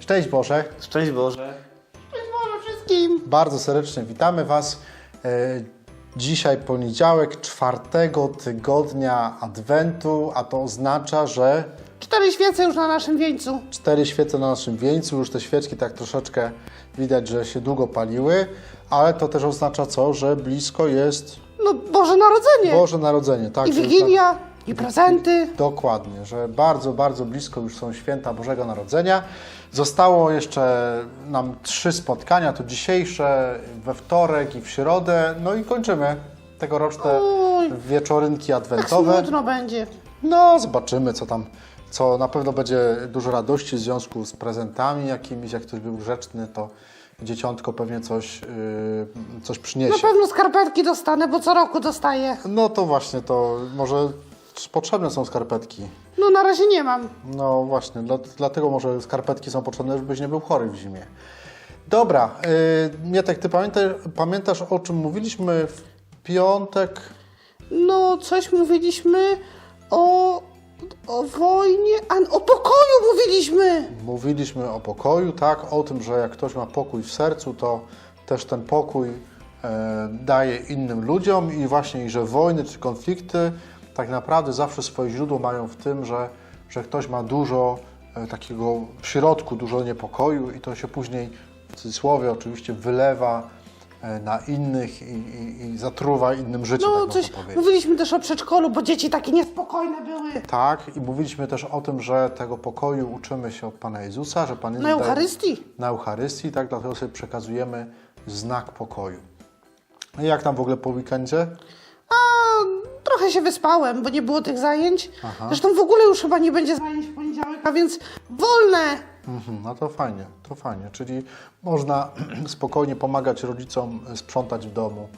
Szczęść Boże. Szczęść Boże. wszystkim. Bardzo serdecznie witamy Was. E, Dzisiaj poniedziałek czwartego tygodnia Adwentu, a to oznacza, że Cztery świece już na naszym wieńcu. cztery świece na naszym wieńcu, już te świeczki tak troszeczkę widać, że się długo paliły, ale to też oznacza co, że blisko jest No Boże Narodzenie. Boże Narodzenie. Tak, I Wigilia, i prezenty. Dokładnie, że bardzo, bardzo blisko już są święta Bożego Narodzenia. Zostało jeszcze nam trzy spotkania, to dzisiejsze, we wtorek i w środę, no i kończymy tegoroczne Oj. wieczorynki Tak adwentowe. smutno będzie. No, zobaczymy, co tam, co na pewno będzie dużo radości w związku z prezentami jakimiś, jak ktoś był grzeczny, to dzieciątko pewnie coś, yy, coś Na przyniesie. pewno skarpetki dostanę, bo co roku dostaję. No to właśnie, to może potrzebne są skarpetki. No na razie nie mam. No właśnie, dla, dlatego może skarpetki są potrzebne, żebyś nie był chory w zimie. Dobra, yy, Mietek, ty pamiętasz, pamiętasz o czym mówiliśmy w piątek? No coś mówiliśmy o, o wojnie, a o pokoju mówiliśmy. Mówiliśmy o pokoju, tak? O tym, że jak ktoś ma pokój w sercu, to też ten pokój e, daje innym ludziom i właśnie, i że wojny czy konflikty tak naprawdę zawsze swoje źródło mają w tym, że, że ktoś ma dużo e, takiego w środku, dużo niepokoju i to się później w cudzysłowie oczywiście wylewa e, na innych i, i, i zatruwa innym życie, No tak coś, mówiliśmy też o przedszkolu, bo dzieci takie niespokojne były. Tak, i mówiliśmy też o tym, że tego pokoju uczymy się od Pana Jezusa, że Pan Jezus Na daje- Eucharystii. Na Eucharystii, tak, dlatego sobie przekazujemy znak pokoju. I jak tam w ogóle po weekendzie? A trochę się wyspałem, bo nie było tych zajęć. Zresztą w ogóle już chyba nie będzie zajęć w poniedziałek, a więc wolne. Mhm, no to fajnie, to fajnie, czyli można spokojnie pomagać rodzicom sprzątać w domu.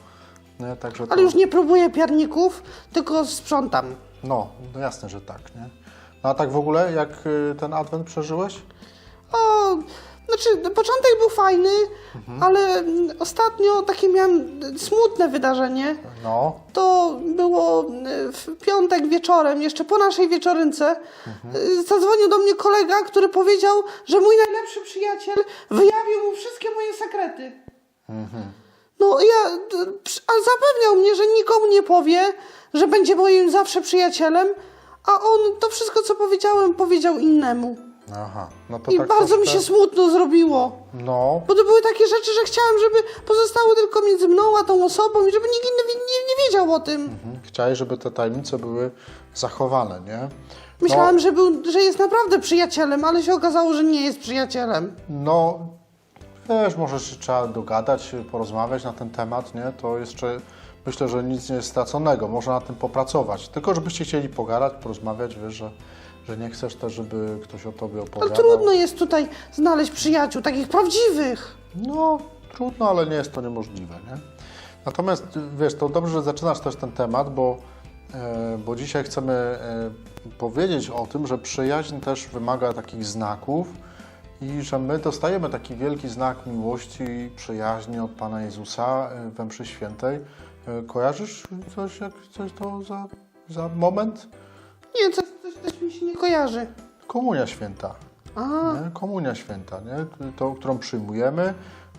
Nie? Także to, Ale już nie próbuję piarników, tylko sprzątam. No, no jasne, że tak, nie? No a tak w ogóle, jak y, ten adwent przeżyłeś? O, znaczy, początek był fajny, ale mm, ostatnio takie miałam smutne wydarzenie. No, To było y, w piątek wieczorem, jeszcze po naszej wieczorynce. y, Zadzwonił do mnie kolega, który powiedział, że mój najlepszy przyjaciel wyjawił mu wszystkie moje sekrety. No ja, a zapewniał mnie, że nikomu nie powie, że będzie moim zawsze przyjacielem, a on to wszystko, co powiedziałem, powiedział innemu. Aha, no to I tak bardzo mi troszkę- się smutno zrobiło. No, Bo to były takie rzeczy, że chciałam, żeby pozostały tylko między mną a tą osobą i żeby nikt inny wi- nie, nie wiedział o tym. mhm. chciałeś, żeby te tajemnice były zachowane, nie? Myślałam, że, był, że jest naprawdę przyjacielem, ale się okazało, że nie jest przyjacielem. No, wiesz, może się trzeba dogadać, porozmawiać na ten temat, nie? To jeszcze myślę, że nic nie jest straconego, można nad tym popracować. Tylko żebyście chcieli pogadać, porozmawiać, wiesz, że, że nie chcesz też, żeby ktoś o tobie opowiadał. trudno jest tutaj znaleźć przyjaciół, takich prawdziwych. No, trudno, ale nie jest to niemożliwe, nie? Natomiast, wiesz, to dobrze, że zaczynasz też ten temat, bo, e, bo dzisiaj chcemy e, powiedzieć o tym, że przyjaźń też wymaga takich znaków i że my dostajemy taki wielki znak miłości i przyjaźni od Pana Jezusa e, we mszy świętej. Kojarzysz coś, jak, coś to za, za moment? Nie, coś, kojarzy. Komunia święta. A, Nie? Komunia święta, nie? Którą przyjmujemy,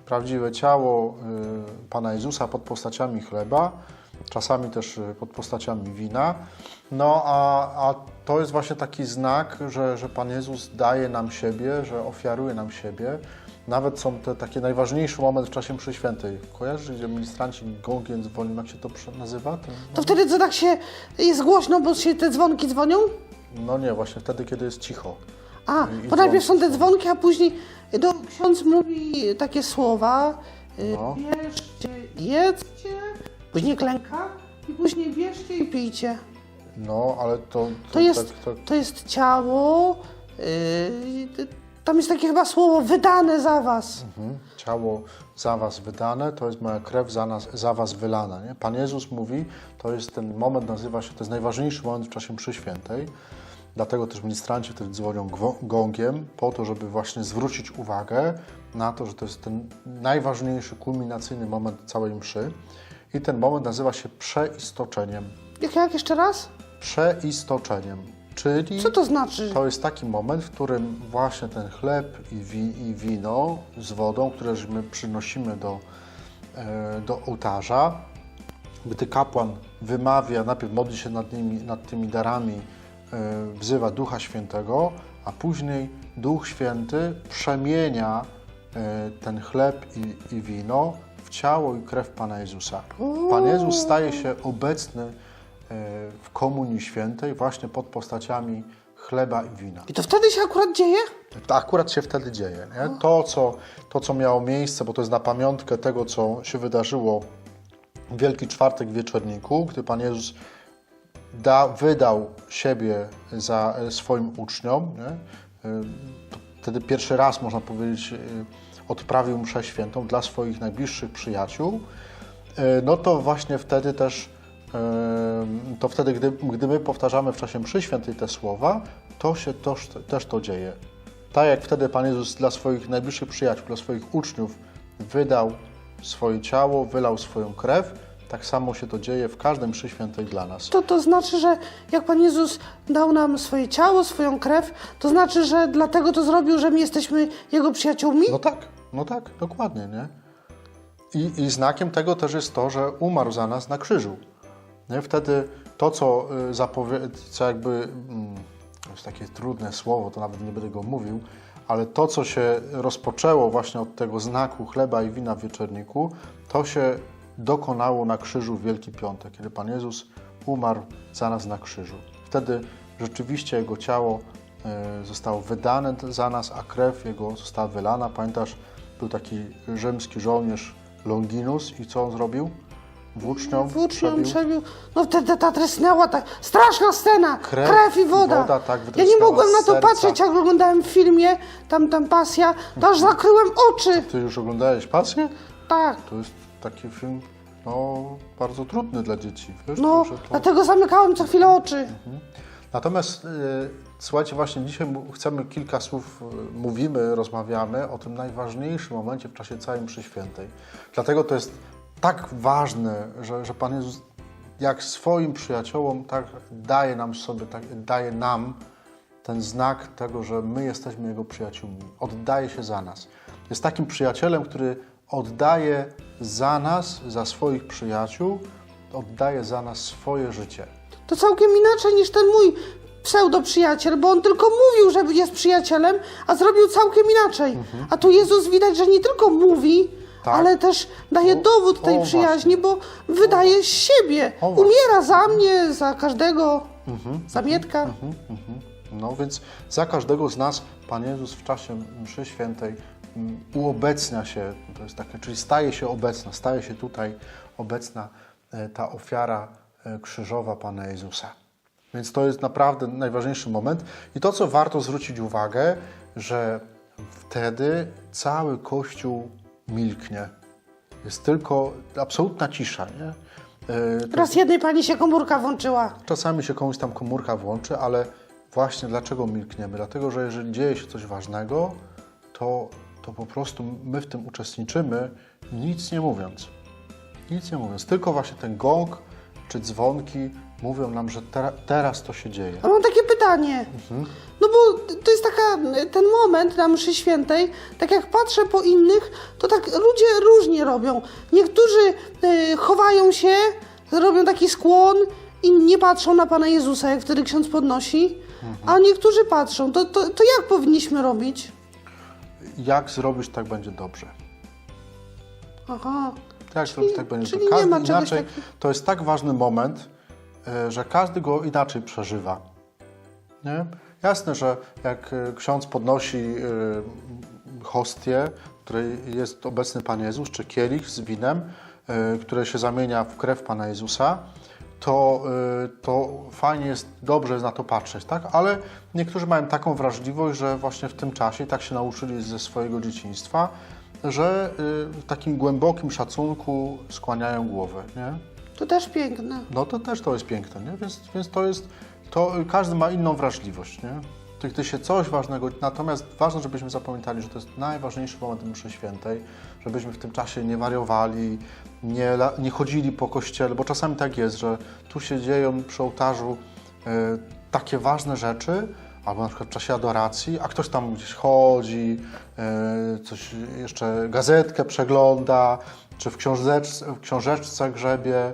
prawdziwe ciało y, Pana Jezusa pod postaciami chleba, czasami też y, pod postaciami wina. No a, a to jest właśnie taki znak, że, że Pan Jezus daje nam siebie, że ofiaruje nam siebie. Nawet są te takie najważniejszy moment w czasie mszy świętej. Kojarzysz, gdzie ministranci gongiem dzwonią, jak się to nazywa? Ten, to wtedy co tak się jest głośno, bo się te dzwonki dzwonią? No nie, właśnie wtedy, kiedy jest cicho. A, I- i bo najpierw są dzwonki te dzwonki, a później do, ksiądz mówi takie słowa. y, No. Bierzcie, jedzcie, później klęka i później bierzcie i pijcie. No, ale to... To jest, tak- tak- to jest ciało, yy, tam jest takie chyba słowo wydane za was. Mhm. Ciało za was wydane, to jest moja krew za, nas, za was wylana. Nie? Pan Jezus mówi, to jest ten moment, nazywa się, to jest najważniejszy moment w czasie mszy świętej. Dlatego też ministranci wtedy dzwonią gongiem, po to, żeby właśnie zwrócić uwagę na to, że to jest ten najważniejszy, kulminacyjny moment całej mszy. I ten moment nazywa się przeistoczeniem. Jak, jak jeszcze raz? Przeistoczeniem. Czyli Co to znaczy? to jest taki moment, w którym właśnie ten chleb i, wi, i wino z wodą, które my przynosimy do, e, do ołtarza, gdy kapłan wymawia, najpierw modli się nad, nimi, nad tymi darami, wzywa Ducha Świętego, a później Duch Święty przemienia e, ten chleb i, i wino w ciało i krew Pana Jezusa. Pan Jezus staje się obecny e, w Komunii Świętej właśnie pod postaciami chleba i wina. I to wtedy się akurat dzieje? To akurat się wtedy dzieje. Nie? To, co, to, co miało miejsce, bo to jest na pamiątkę tego, co się wydarzyło w Wielki Czwartek w Wieczorniku, gdy Pan Jezus da, wydał siebie za e, swoim uczniom. Nie? E, to Wtedy pierwszy raz, można powiedzieć, e, odprawił mszę świętą dla swoich najbliższych przyjaciół. No to właśnie wtedy też, to wtedy, gdy, gdy my powtarzamy w czasie mszy świętej te słowa, to się też, też to dzieje. Tak jak wtedy Pan Jezus dla swoich najbliższych przyjaciół, dla swoich uczniów wydał swoje ciało, wylał swoją krew, tak samo się to dzieje w każdym mszy świętej dla nas. To, to znaczy, że jak Pan Jezus dał nam swoje ciało, swoją krew, to znaczy, że dlatego to zrobił, że my jesteśmy Jego przyjaciółmi? No tak, no tak, dokładnie, nie? I, I znakiem tego też jest to, że umarł za nas na krzyżu. Nie? Wtedy to, co y, zapowie... co jakby... Mm, to jest takie trudne słowo, to nawet nie będę go mówił, ale to, co się rozpoczęło właśnie od tego znaku chleba i wina w wieczorniku, to się dokonało na krzyżu w Wielki Piątek, kiedy Pan Jezus umarł za nas na krzyżu. Wtedy rzeczywiście Jego ciało e, zostało wydane za nas, a krew Jego została wylana. Pamiętasz, był taki rzymski żołnierz Longinus i co on zrobił? Włócznią Włócznią przebił. przebił. No wtedy ta trysnęła, ta straszna scena. Krew Krew, i woda. woda, tak, ja nie mogłem na to serca. patrzeć, jak oglądałem w filmie, tam, tam pasja, to aż zakryłem oczy. Ty już oglądałeś Pasję? Tak. To jest taki film, no, bardzo trudny dla dzieci, wiesz? No, że to... dlatego zamykałem co chwilę oczy. Natomiast e, słuchajcie, właśnie dzisiaj mu- chcemy kilka słów, e, mówimy, rozmawiamy o tym najważniejszym momencie w czasie całej mszy świętej. Dlatego to jest tak ważne, że, że Pan Jezus jak swoim przyjaciołom tak daje nam sobie, tak, daje nam ten znak tego, że my jesteśmy Jego przyjaciółmi. Oddaje się za nas. Jest takim przyjacielem, który oddaje za nas, za swoich przyjaciół, oddaje za nas swoje życie. To całkiem inaczej niż ten mój pseudo-przyjaciel, bo on tylko mówił, że jest przyjacielem, a zrobił całkiem inaczej. A tu Jezus widać, że nie tylko mówi, Mhm. Tak. ale też daje O, dowód tej o, przyjaźni, bo wydaje z siebie. O. Umiera za mnie, za każdego, za Mietka. Mhm, mhm. No więc za każdego z nas Pan Jezus w czasie mszy świętej uobecnia się, to jest takie, czyli staje się obecna, staje się tutaj obecna e, ta ofiara e, krzyżowa Pana Jezusa. Więc to jest naprawdę najważniejszy moment. I to, co warto zwrócić uwagę, że wtedy cały Kościół milknie. Jest tylko absolutna cisza, nie? E, to Raz jednej pani się komórka włączyła. Czasami się komuś tam komórka włączy, ale właśnie dlaczego milkniemy? Dlatego, że jeżeli dzieje się coś ważnego, to, to po prostu my w tym uczestniczymy, nic nie mówiąc. Nic nie mówiąc. Tylko właśnie ten gong czy dzwonki mówią nam, że tera, teraz to się dzieje. A mam takie pytanie. No bo to jest taka, ten moment na mszy świętej, tak jak patrzę po innych, to tak ludzie różnie robią. Niektórzy y, chowają się, robią taki skłon i nie patrzą na Pana Jezusa, jak wtedy ksiądz podnosi, a niektórzy patrzą. To, to, to jak powinniśmy robić? Jak zrobić, tak będzie dobrze. Aha. Jak zrobić, tak będzie czyli dobrze. nie Każdy ma czegoś inaczej, takiego. to jest tak ważny moment, e, że każdy go inaczej przeżywa. Nie? Jasne, że jak e, ksiądz podnosi e, hostię, w której jest obecny Pan Jezus, czy kielich z winem, które się zamienia w krew Pana Jezusa, to, e, to fajnie jest, dobrze jest na to patrzeć, tak? Ale niektórzy mają taką wrażliwość, że właśnie w tym czasie, tak się nauczyli ze swojego dzieciństwa, że e, w takim głębokim szacunku skłaniają głowę, nie? To też piękne. No to też to jest piękne, nie? Więc, więc to jest, to y, każdy ma inną wrażliwość, nie? Gdy- się coś ważnego, natomiast ważne, żebyśmy zapamiętali, że to jest najważniejszy moment mszy świętej, żebyśmy w tym czasie nie wariowali, nie, nie chodzili po kościele, bo czasami tak jest, że tu się dzieją przy ołtarzu e, takie ważne rzeczy, albo na przykład w czasie adoracji, a ktoś tam gdzieś chodzi, e, coś jeszcze gazetkę przegląda, czy w książeczce, w książeczce grzebie.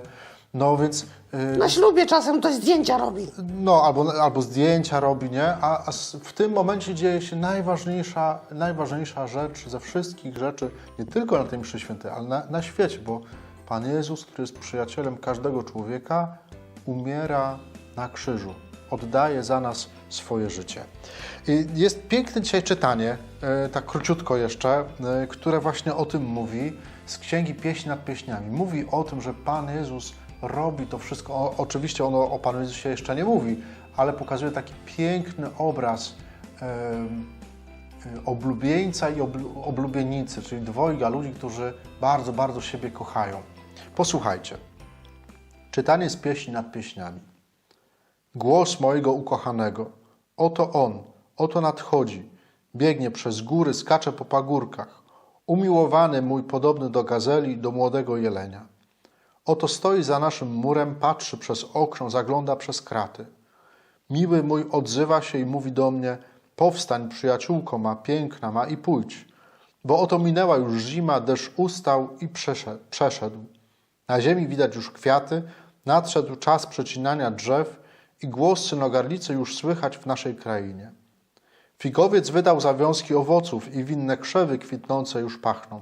No więc e, Na ślubie czasem ktoś zdjęcia robi. no, albo, albo zdjęcia robi, nie? A, a w tym momencie dzieje się najważniejsza, najważniejsza rzecz ze wszystkich rzeczy, nie tylko na tej mszy świętej, ale na, na świecie, bo Pan Jezus, który jest przyjacielem każdego człowieka, umiera na krzyżu, oddaje za nas swoje życie. I jest piękne dzisiaj czytanie, e, tak króciutko jeszcze, e, które właśnie o tym mówi, z Księgi Pieśni nad Pieśniami. Mówi o tym, że Pan Jezus robi to wszystko. O, oczywiście ono o Panu Jezusie jeszcze nie mówi, ale pokazuje taki piękny obraz y, oblubieńca i oblu- oblubienicy, czyli dwojga ludzi, którzy bardzo, bardzo siebie kochają. Posłuchajcie. Czytanie z pieśni nad pieśniami. Głos mojego ukochanego. Oto on, oto nadchodzi. Biegnie przez góry, skacze po pagórkach. Umiłowany mój, podobny do gazeli, do młodego jelenia. Oto stoi za naszym murem, patrzy przez okno, zagląda przez kraty. Miły mój odzywa się i mówi do mnie: Powstań, przyjaciółko ma, piękna ma i pójdź. Bo oto minęła już zima, deszcz ustał i przeszedł. Na ziemi widać już kwiaty, nadszedł czas przecinania drzew i głos synogarlicy już słychać w naszej krainie. Figowiec wydał zawiązki owoców i winne krzewy kwitnące już pachną.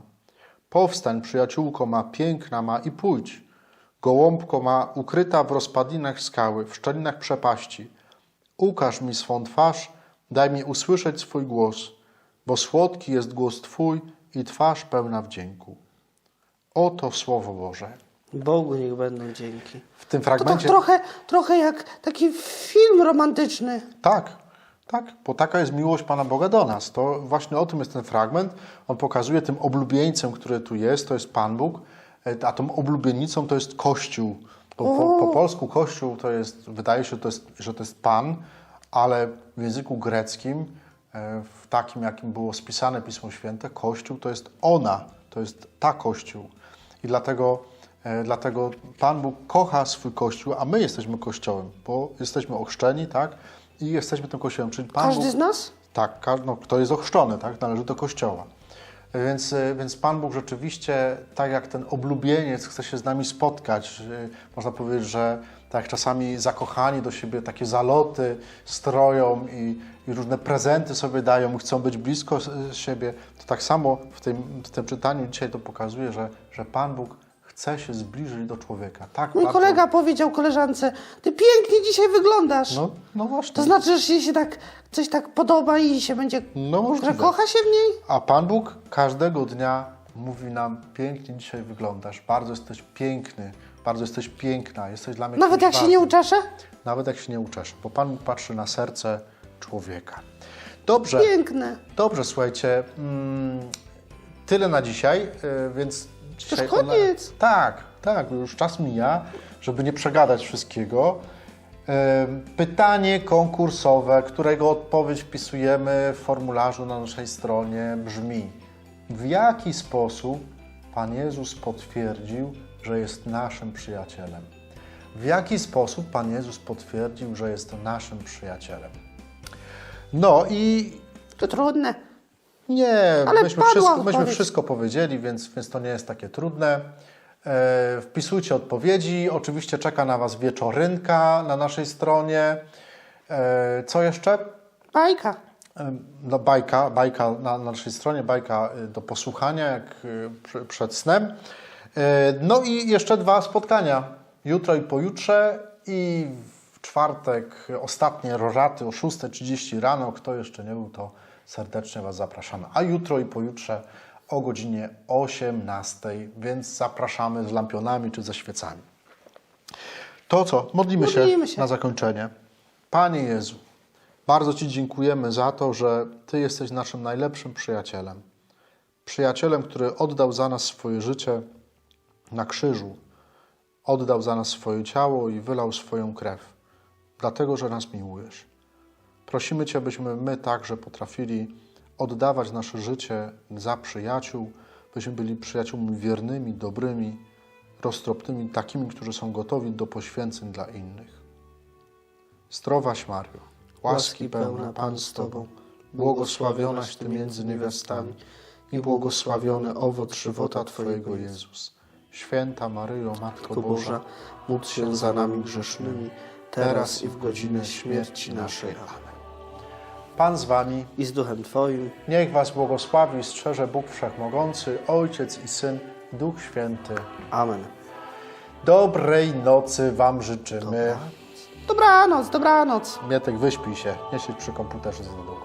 Powstań, przyjaciółko ma, piękna ma i pójdź. Gołąbko ma ukryta w rozpadlinach skały, w szczelinach przepaści. Ukaż mi swą twarz, daj mi usłyszeć swój głos, bo słodki jest głos Twój i twarz pełna wdzięku. Oto Słowo Boże. Bogu niech będą dzięki. W tym To tak fragmencie... trochę, trochę jak taki film romantyczny. Tak, tak, bo taka jest miłość Pana Boga do nas. To właśnie o tym jest ten fragment. On pokazuje tym oblubieńcem, który tu jest, to jest Pan Bóg, a tą oblubienicą to jest Kościół. Po, po, po polsku Kościół to jest, wydaje się, to jest, że to jest Pan, ale w języku greckim, e, w takim jakim było spisane Pismo Święte, Kościół to jest ona, to jest ta Kościół. I dlatego, e, dlatego Pan Bóg kocha swój Kościół, a my jesteśmy Kościołem, bo jesteśmy ochrzczeni, tak? I jesteśmy tym Kościołem, czyli Pan Każdy Bóg... z nas? Tak, no, kto jest ochrzczony, tak? Należy do Kościoła. Więc, y, więc Pan Bóg rzeczywiście, tak jak ten oblubieniec chce się z nami spotkać, y, można powiedzieć, że tak czasami zakochani do siebie takie zaloty stroją i, i różne prezenty sobie dają, chcą być blisko siebie, to tak samo w tym, w tym czytaniu dzisiaj to pokazuje, że, że Pan Bóg chce się zbliżyć do człowieka. Tak Mój bardzo- kolega powiedział koleżance, ty pięknie dzisiaj wyglądasz. No, no właśnie. To znaczy, że się, się tak, coś tak podoba i się będzie, No że możliwe. kocha się w niej? A Pan Bóg każdego dnia mówi nam, pięknie dzisiaj wyglądasz, bardzo jesteś piękny, bardzo jesteś piękna, jesteś dla mnie Nawet jak się ważnym. nie uczeszę? Nawet jak się nie uczeszę, bo Pan Bóg patrzy na serce człowieka. Dobrze, Piękne. dobrze, słuchajcie, mm, tyle na dzisiaj, y, więc dzisiaj... koniec. Tak, tak, już czas mija, żeby nie przegadać wszystkiego. Pytanie konkursowe, którego odpowiedź wpisujemy w formularzu na naszej stronie brzmi: W jaki sposób Pan Jezus potwierdził, że jest naszym przyjacielem? W jaki sposób Pan Jezus potwierdził, że jest naszym przyjacielem? No i To trudne. Nie, Ale myśmy, wszystko, myśmy wszystko powiedzieli, więc, więc to nie jest takie trudne. E, wpisujcie odpowiedzi. Oczywiście czeka na Was wieczorynka na naszej stronie. E, co jeszcze? Bajka. E, No, bajka, bajka na, na naszej stronie, bajka y, do posłuchania jak y, przy- przed snem. E, No i jeszcze dwa spotkania. Jutro i pojutrze i w czwartek ostatnie rożaty o 6.30 rano. Kto jeszcze nie był, to serdecznie Was zapraszamy. A jutro i pojutrze o godzinie 18.00, więc zapraszamy z lampionami czy ze świecami. To co? Modlimy, Modlimy się się. na zakończenie. Panie Jezu, bardzo Ci dziękujemy za to, że Ty jesteś naszym najlepszym przyjacielem. Przyjacielem, który oddał za nas swoje życie na krzyżu. Oddał za nas swoje ciało i wylał swoją krew, dlatego że nas miłujesz. Prosimy Cię, byśmy my także potrafili oddawać nasze życie za przyjaciół, byśmy byli przyjaciółmi wiernymi, dobrymi, roztropnymi, takimi, którzy są gotowi do poświęceń dla innych. Zdrowaś Mario, łaski pełna Pan z Tobą, błogosławionaś Ty między niewiastami i błogosławiony owoc żywota Twojego Jezus. Święta Maryjo, Matko Boża, módl się za nami grzesznymi, teraz i w godzinę śmierci naszej. Amen. Pan z Wami, I z duchem Twoim, niech Was błogosławi i strzeże Bóg Wszechmogący, Ojciec i Syn, Duch Święty. Amen. Dobrej nocy Wam życzymy. Dobranoc, dobranoc. Mietek, wyśpij się, nie siedź przy komputerze za długo.